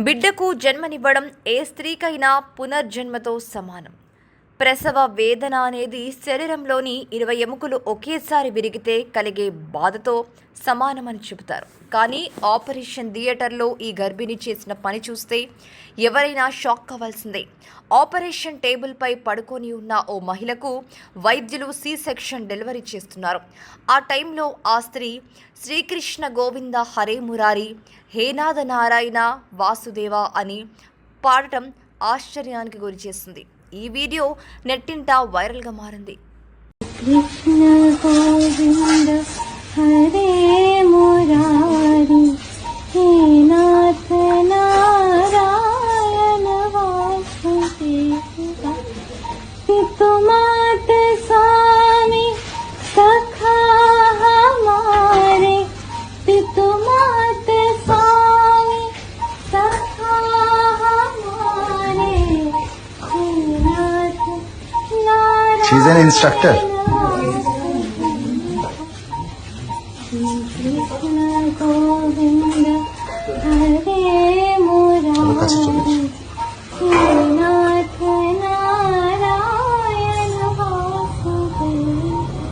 బిడ్డకు జన్మనివ్వడం ఏ స్త్రీకైనా పునర్జన్మతో సమానం. ప్రసవ వేదన అనేది శరీరంలోని ఇరవై ఎముకలు ఒకేసారి విరిగితే కలిగే బాధతో సమానమని చెబుతారు. కానీ ఆపరేషన్ థియేటర్లో ఈ గర్భిణి చేసిన పని చూస్తే ఎవరైనా షాక్ అవ్వాల్సిందే. ఆపరేషన్ టేబుల్పై పడుకొని ఉన్న ఓ మహిళకు వైద్యులు సి సెక్షన్ డెలివరీ చేస్తున్నారు. ఆ టైంలో ఆ స్త్రీ శ్రీకృష్ణ గోవింద హరే మురారి హేనాథ నారాయణ వాసుదేవ అని పాడటం ఆశ్చర్యానికి గురి చేస్తుంది. ఈ వీడియో నెట్టింట వైరల్గా మారింది. కృష్ణ గోవింద హరే మురారి హే నాథ Narayana Vasudeva She is an instructor. কাছে চলে